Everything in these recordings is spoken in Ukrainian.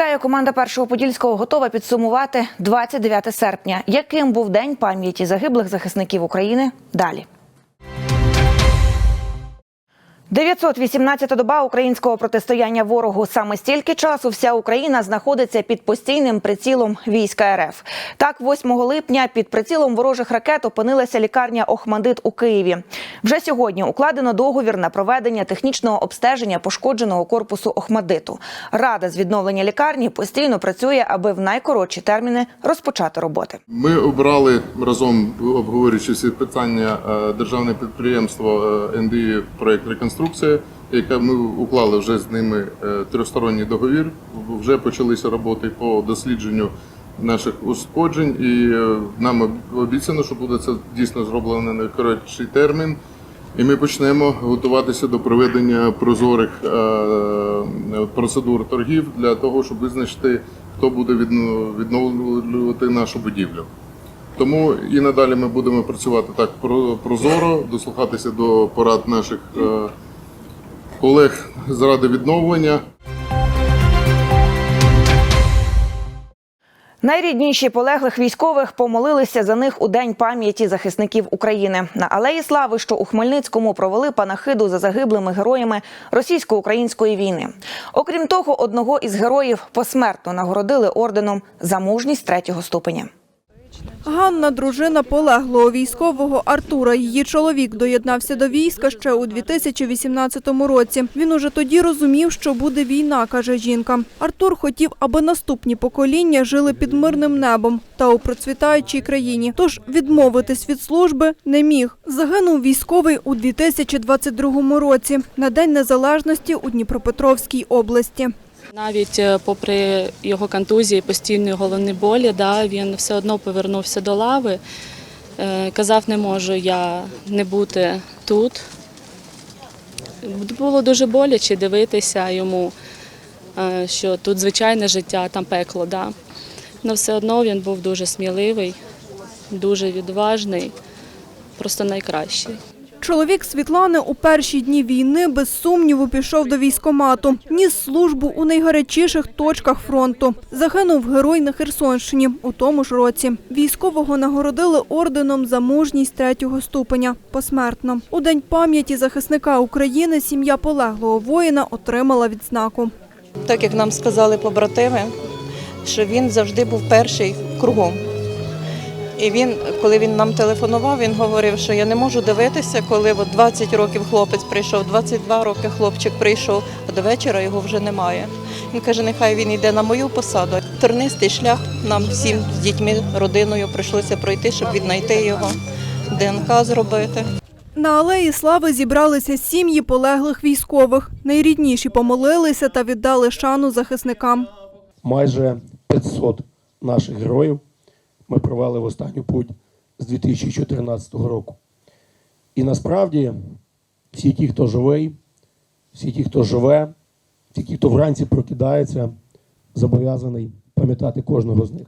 Вітаю, команда першого подільського готова підсумувати 29 серпня. Яким був день пам'яті загиблих захисників України? Далі. 918-та доба українського протистояння ворогу. Саме стільки часу вся Україна знаходиться під постійним прицілом війська РФ. Так, 8 липня під прицілом ворожих ракет опинилася лікарня Охмадит у Києві. Вже сьогодні укладено договір на проведення технічного обстеження пошкодженого корпусу Охмадиту. Рада з відновлення лікарні постійно працює, аби в найкоротші терміни розпочати роботи. Ми обрали разом, обговорюючи всі питання, е, державне підприємство е, НДІ проект реконструкція, яке ми уклали вже з ними е, трьохсторонній договір. Вже почалися роботи по дослідженню наших ушкоджень, і е, нам обіцяно, що буде це дійсно зроблено на найкоротший термін. І ми почнемо готуватися до проведення прозорих е, процедур торгів для того, щоб визначити, хто буде відновлювати нашу будівлю. Тому і надалі ми будемо працювати так про- прозоро, дослухатися до порад наших колег з ради відновлення. Найрідніші полеглих військових помолилися за них у день пам'яті захисників України. На алеї Слави, що у Хмельницькому провели панахиду за загиблими героями російсько-української війни. Окрім того, одного із героїв посмертно нагородили орденом за мужність третього ступеня. Ганна – дружина полеглого військового Артура. Її чоловік доєднався до війська ще у 2018 році. Він уже тоді розумів, що буде війна, каже жінка. Артур хотів, аби наступні покоління жили під мирним небом та у процвітаючій країні. Тож відмовитись від служби не міг. Загинув військовий у 2022 році на День Незалежності у Дніпропетровській області. Навіть е, попри його контузії, постійної головні болі, да, він все одно повернувся до лави. Е, Казав, не можу я не бути тут. Було дуже боляче дивитися йому, е, що тут звичайне життя, там пекло. Да. Але все одно він був дуже сміливий, дуже відважний, просто найкращий. Чоловік Світлани у перші дні війни без сумніву пішов до військомату. Ніс службу у найгарячіших точках фронту. Загинув герой на Херсонщині у тому ж році. Військового нагородили орденом за мужність третього ступеня посмертно. У день пам'яті захисника України сім'я полеглого воїна отримала відзнаку. Так як нам сказали побратими, що він завжди був перший кругом. І він, коли він нам телефонував, він говорив, що я не можу дивитися, коли от 20 років хлопець прийшов, 22 роки хлопчик прийшов, а до вечора його вже немає. Він каже, нехай він йде на мою посаду. Тернистий шлях нам всім з дітьми, родиною прийшлося пройти, щоб віднайти його, ДНК зробити. На алеї слави зібралися сім'ї полеглих військових. Найрідніші помолилися та віддали шану захисникам. майже 500 наших героїв ми провели в останню путь з 2014 року. І насправді всі ті, хто живий, всі ті, хто живе, всі ті, хто вранці прокидається, зобов'язаний пам'ятати кожного з них.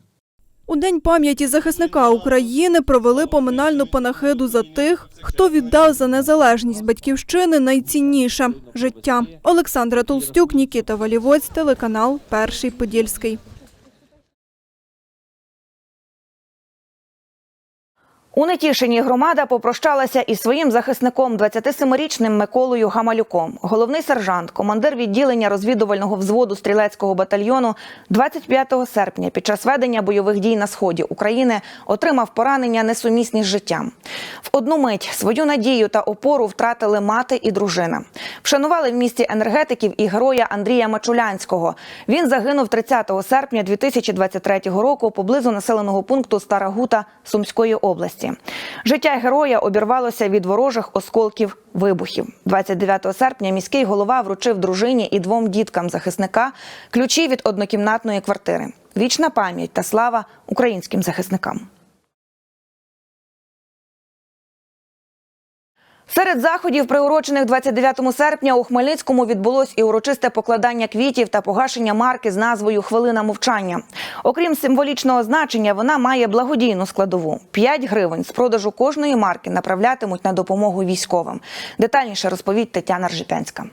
У День пам'яті захисника України провели поминальну панахиду за тих, хто віддав за незалежність батьківщини найцінніше життя. Олександра Толстюк, Нікіта Валівоць, телеканал Перший Подільський. У Нетішині громада попрощалася із своїм захисником, 27-річним Миколою Гамалюком. Головний сержант, командир відділення розвідувального взводу стрілецького батальйону, 25 серпня під час ведення бойових дій на сході України отримав поранення несумісні з життям. В одну мить свою надію та опору втратили мати і дружина. Вшанували в місті енергетиків і героя Андрія Мачулянського. Він загинув 30 серпня 2023 року поблизу населеного пункту Стара Гута Сумської області. Життя героя обірвалося від ворожих осколків вибухів. 29 серпня міський голова вручив дружині і двом діткам захисника ключі від однокімнатної квартири. Вічна пам'ять та слава українським захисникам. Серед заходів, приурочених 29 серпня, у Хмельницькому відбулось і урочисте покладання квітів та погашення марки з назвою Хвилина мовчання. Окрім символічного значення, вона має благодійну складову. 5 гривень з продажу кожної марки направлятимуть на допомогу військовим. Детальніше розповідь Тетяна Ржепянська.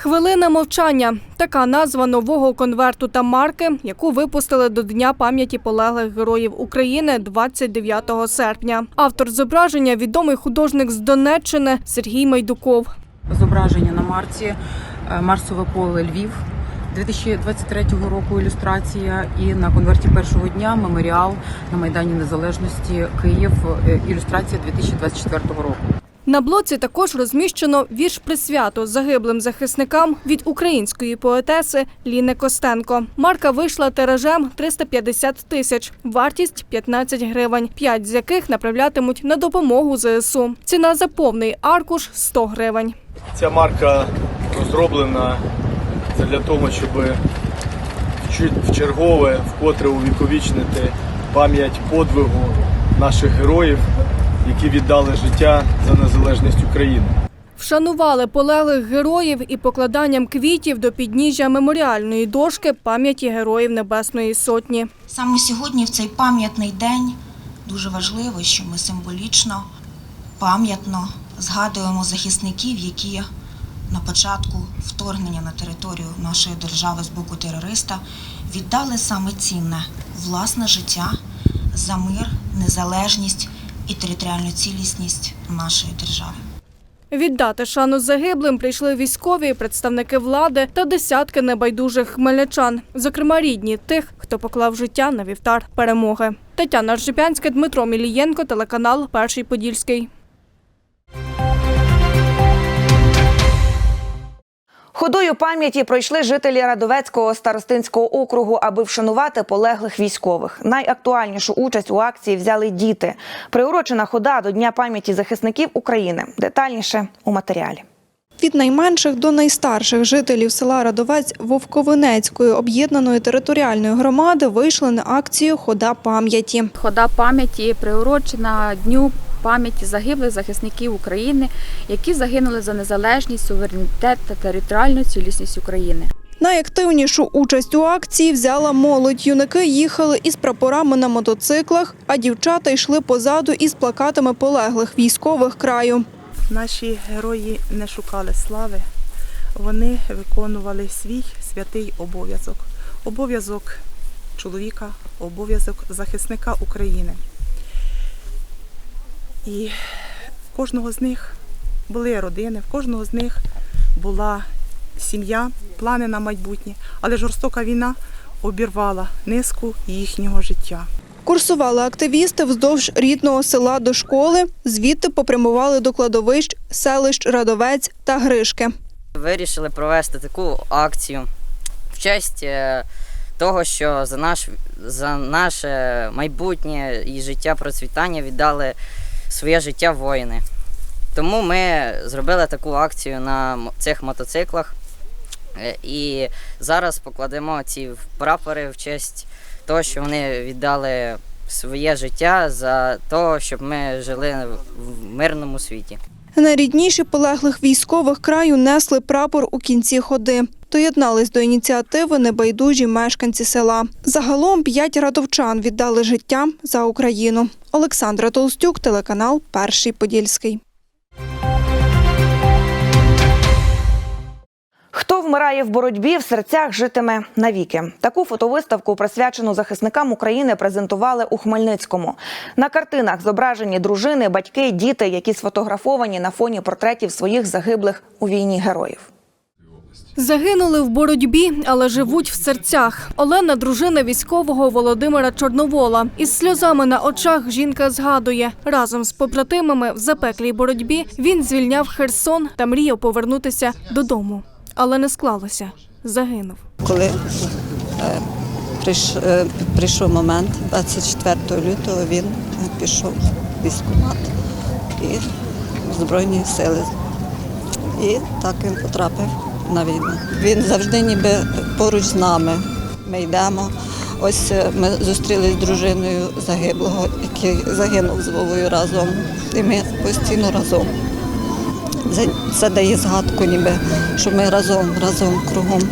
Хвилина мовчання така назва нового конверту та марки, яку випустили до Дня пам'яті полеглих героїв України 29 серпня. Автор зображення відомий художник з Донеччини Сергій Майдуков. зображення на марці е, Марсове поле Львів 2023 року ілюстрація і на конверті першого дня меморіал на Майдані Незалежності Київ е, ілюстрація 2024 року. На блоці також розміщено вірш присвято загиблим захисникам від української поетеси Ліни Костенко. Марка вийшла тиражем 350 тисяч, вартість 15 гривень, 5 з яких направлятимуть на допомогу ЗСУ. Ціна за повний аркуш 100 гривень. Ця марка розроблена для того, щоб вчи- вчергове вкотре увіковічнити пам'ять подвигу наших героїв, які віддали життя за незалежність України. Вшанували полеглих героїв і покладанням квітів до підніжжя меморіальної дошки пам'яті героїв Небесної Сотні. Саме сьогодні, в цей пам'ятний день, дуже важливо, що ми символічно, пам'ятно згадуємо захисників, які на початку вторгнення на територію нашої держави з боку терориста віддали саме цінне власне життя за мир, незалежність і територіальну цілісність нашої держави. Віддати шану загиблим прийшли військові, представники влади та десятки небайдужих хмельничан, зокрема рідні тих, хто поклав життя на вівтар перемоги. Тетяна Ржепянська, Дмитро Мілієнко, телеканал Перший Подільський. Ходою пам'яті пройшли жителі Радовецького старостинського округу, аби вшанувати полеглих військових. Найактуальнішу участь у акції взяли діти. Приурочена хода до Дня пам'яті захисників України. Детальніше у матеріалі. Від найменших до найстарших жителів села Радовець Вовковинецької об'єднаної територіальної громади вийшли на акцію Хода пам'яті. Хода пам'яті приурочена Дню пам'яті загиблих захисників України, які загинули за незалежність, суверенітет та територіальну цілісність України. Найактивнішу участь у акції взяла молодь. Юнаки їхали із прапорами на мотоциклах, а дівчата йшли позаду із плакатами полеглих військових краю. Наші герої не шукали слави, вони виконували свій святий обов'язок. Обов'язок чоловіка, обов'язок захисника України. І в кожного з них були родини, в кожного з них була сім'я, плани на майбутнє, але жорстока війна обірвала низку їхнього життя. Курсували активісти вздовж рідного села до школи, звідти попрямували до кладовищ селищ Радовець та Гришки. Вирішили провести таку акцію в честь е, того, що за наш за наше майбутнє і життя процвітання віддали своє життя воїни. Тому ми зробили таку акцію на цих мотоциклах. Е, І зараз покладемо ці прапори в честь того, що вони віддали своє життя за те, щоб ми жили в мирному світі. Найрідніші полеглих військових краю несли прапор у кінці ходи. Доєднались до ініціативи небайдужі мешканці села. Загалом п'ять радовчан віддали життя за Україну. Олександра Толстюк, телеканал Перший Подільський. Хто вмирає в боротьбі, в серцях житиме навіки. Таку фотовиставку, присвячену захисникам України, презентували у Хмельницькому. На картинах зображені дружини, батьки, діти, які сфотографовані на фоні портретів своїх загиблих у війні героїв. Загинули в боротьбі, але живуть в серцях. Олена, дружина військового Володимира Чорновола. Із сльозами на очах жінка згадує, разом з побратимами в запеклій боротьбі він звільняв Херсон та мріяв повернутися додому. Але не склалося. Загинув. Коли е, е, прийшов момент, 24 лютого він е, пішов в військкомат і в Збройні сили. І так він потрапив на війну. Він завжди ніби поруч з нами. Ми йдемо. Ось е, ми зустрілися з дружиною загиблого, який загинув з Вовою разом. І ми постійно разом. Це, дає згадку, ніби, що ми разом, разом кругом.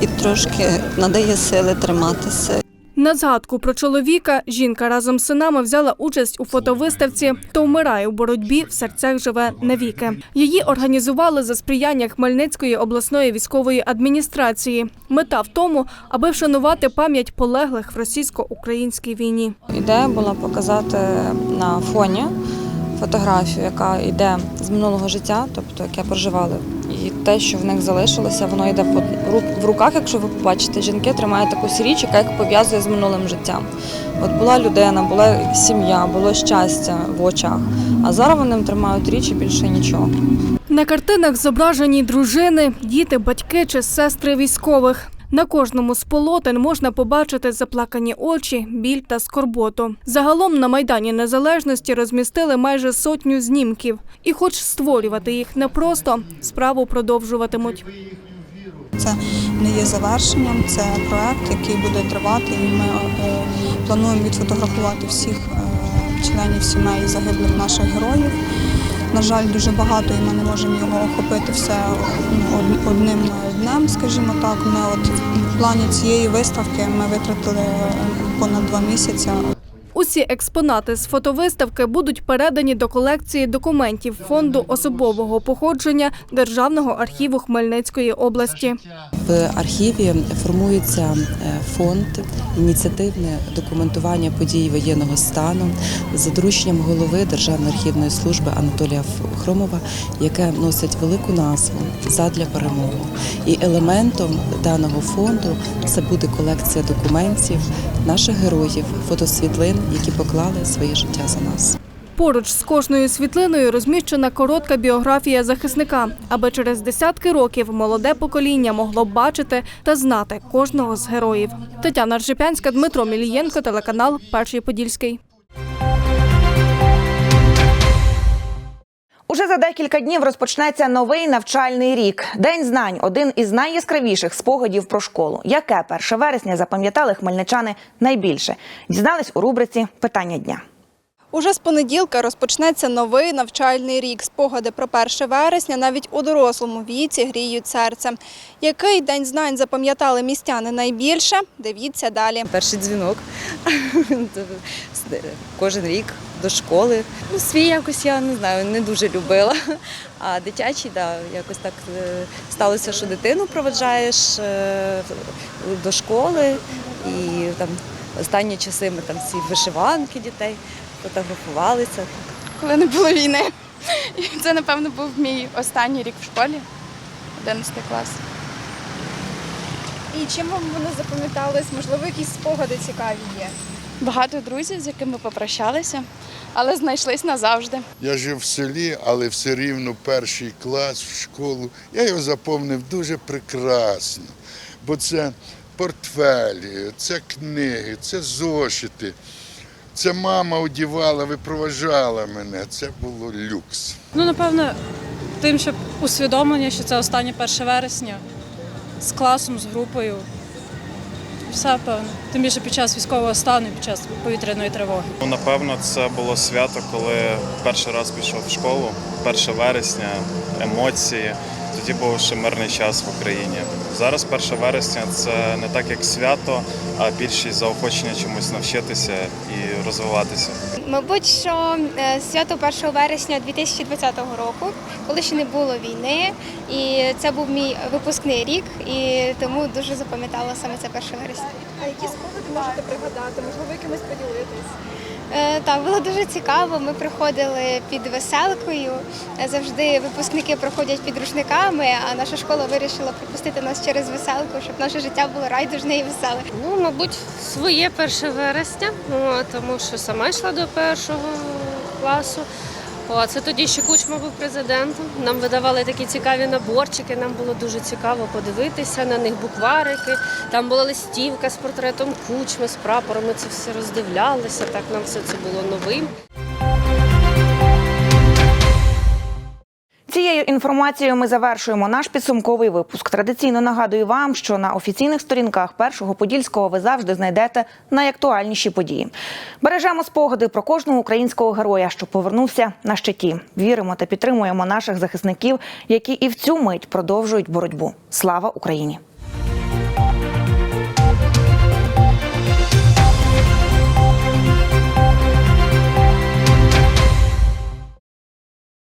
І трошки надає сили триматися. На згадку про чоловіка жінка разом з синами взяла участь у фотовиставці Хто вмирає у боротьбі в серцях живе навіки. Її організували за сприяння Хмельницької обласної військової адміністрації. Мета в тому, аби вшанувати пам'ять полеглих в російсько-українській війні. Ідея була показати на фоні фотографію, яка йде з минулого життя, тобто яке проживали. І те, що в них залишилося, воно йде в руках, якщо ви побачите, жінки тримають таку сіріч, яка їх пов'язує з минулим життям. От була людина, була сім'я, було щастя в очах. А зараз вони тримають річ і більше нічого. На картинах зображені дружини, діти, батьки чи сестри військових. На кожному з полотен можна побачити заплакані очі, біль та скорботу. Загалом на Майдані Незалежності розмістили майже сотню знімків. І хоч створювати їх непросто, справу продовжуватимуть. Це не є завершенням, це проект, який буде тривати, і ми е, плануємо відфотографувати всіх е, членів сімей загиблих наших героїв. На жаль, дуже багато, і ми не можемо його охопити все од- одним днем, скажімо так. Ми от в плані цієї виставки ми витратили е, понад два місяці. Усі експонати з фотовиставки будуть передані до колекції документів фонду особового походження Державного архіву Хмельницької області. В архіві формується е, фонд ініціативне документування подій воєнного стану за дорученням голови Державної архівної служби Анатолія Хромова, яке носить велику назву Задля перемогу. І елементом даного фонду це буде колекція документів наших героїв, фотосвітлин, які поклали своє життя за нас. Поруч з кожною світлиною розміщена коротка біографія захисника, аби через десятки років молоде покоління могло бачити та знати кожного з героїв. Тетяна Ржепянська, Дмитро Мілієнко, телеканал Перший Подільський. Уже за декілька днів розпочнеться новий навчальний рік. День знань один із найяскравіших спогадів про школу. Яке 1 вересня запам'ятали хмельничани найбільше? Дізнались у рубриці Питання дня. Уже з понеділка розпочнеться новий навчальний рік. Спогади про 1 вересня навіть у дорослому віці гріють серце. Який день знань запам'ятали містяни найбільше? Дивіться далі. Перший дзвінок кожен рік до школи. Ну, свій якось я не знаю, не дуже любила. А дитячий, да, якось так е, сталося, що дитину проведжаєш е, до школи, і там останні часи ми там всі вишиванки дітей фотографувалися. коли не було війни. І це, напевно, був мій останній рік в школі, 11 клас. І чим вам вони запам'ятались? Можливо, якісь спогади цікаві є? Багато друзів, з якими попрощалися, але знайшлись назавжди. Я жив в селі, але все рівно перший клас в школу. Я його заповнив дуже прекрасно, бо це портфелі, це книги, це зошити. Це мама одівала, випроважала мене. Це було люкс. Ну, напевно, тим, щоб усвідомлення, що це останнє 1 вересня з класом, з групою. Все певно. Тим більше під час військового стану, під час повітряної тривоги. Ну, напевно, це було свято, коли перший раз пішов в школу, 1 вересня, емоції. Тоді був ще мирний час в Україні. Зараз 1 вересня це не так як свято, а більшість заохочення чомусь навчитися і розвиватися. Мабуть, що е, свято 1 вересня 2020 року, коли ще не було війни, і це був мій випускний рік, і тому дуже запам'ятала саме це 1 вересня. А які спогади можете пригадати? Можливо, якимось поділитись? Е, Так, було дуже цікаво. Ми приходили під веселкою. Завжди випускники проходять під рушниками, а наша школа вирішила пропустити нас через веселку, щоб наше життя було райдужне і веселе. Ну, мабуть, своє перше вересня, тому що сама йшла до першого класу. О, це тоді ще Кучма був президентом. Нам видавали такі цікаві наборчики. Нам було дуже цікаво подивитися на них букварики. Там була листівка з портретом Кучми, з прапором. Ми це все роздивлялися. Так нам все це було новим. Цією інформацією ми завершуємо наш підсумковий випуск. Традиційно нагадую вам, що на офіційних сторінках першого подільського ви завжди знайдете найактуальніші події. Бережемо спогади про кожного українського героя, що повернувся на щиті. Віримо та підтримуємо наших захисників, які і в цю мить продовжують боротьбу. Слава Україні!